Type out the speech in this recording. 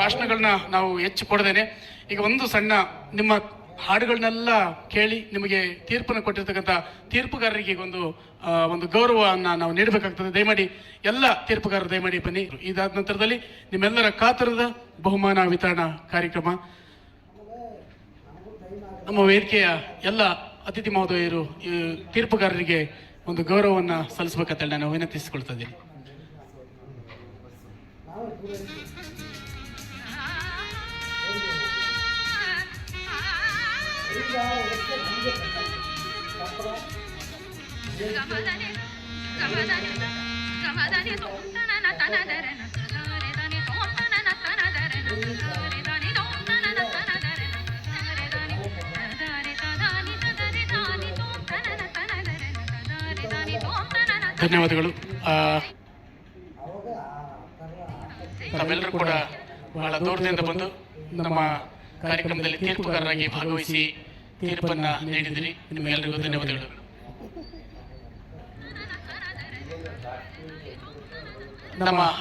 ಭಾಷಣಗಳನ್ನ ನಾವು ಹೆಚ್ಚು ಕೊಡದೇನೆ. ಈಗ ಒಂದು ಸಣ್ಣ ನಿಮ್ಮ ಹಾಡುಗಳನ್ನೆಲ್ಲ ಕೇಳಿ ನಿಮಗೆ ತೀರ್ಪನ್ನು ಕೊಟ್ಟಿರ್ತಕ್ಕಂಥ ತೀರ್ಪುಗಾರರಿಗೆ ಒಂದು ಒಂದು ಗೌರವವನ್ನು ನಾವು ನೀಡಬೇಕಾಗ್ತದೆ. ದಯಮಾಡಿ ಎಲ್ಲ ತೀರ್ಪುಗಾರರು ದಯಮಾಡಿ ಬನ್ನಿ. ಇದಾದ ನಂತರದಲ್ಲಿ ನಿಮ್ಮೆಲ್ಲರ ಕಾತರದ ಬಹುಮಾನ ವಿತರಣಾ ಕಾರ್ಯಕ್ರಮ. ನಮ್ಮ ವೇದಿಕೆಯ ಎಲ್ಲ ಅತಿಥಿ ಮಹೋದಯರು ತೀರ್ಪುಗಾರರಿಗೆ ಒಂದು ಗೌರವವನ್ನು ಸಲ್ಲಿಸಬೇಕಂತೇಳಿ ನಾನು ವಿನಂತಿಸಿಕೊಳ್ತಾ ಇದ್ದೀನಿ. ಧನ್ಯವಾದಗಳು. ತಮ್ಮೆಲ್ಲರೂ ತಾವೆಲ್ಲರೂ ಕೂಡ ಬಹಳ ದೂರದಿಂದ ಬಂದು ನಮ್ಮ ಕಾರ್ಯಕ್ರಮದಲ್ಲಿ ತೀರ್ಪುಗಾರರಾಗಿ ಭಾಗವಹಿಸಿ ತೀರ್ಪನ್ನ ನೀಡಿದಿರಿ. ನಿಮಗೆಲ್ಲರಿಗೂ ಧನ್ಯವಾದಗಳು. ನಮ್ಮ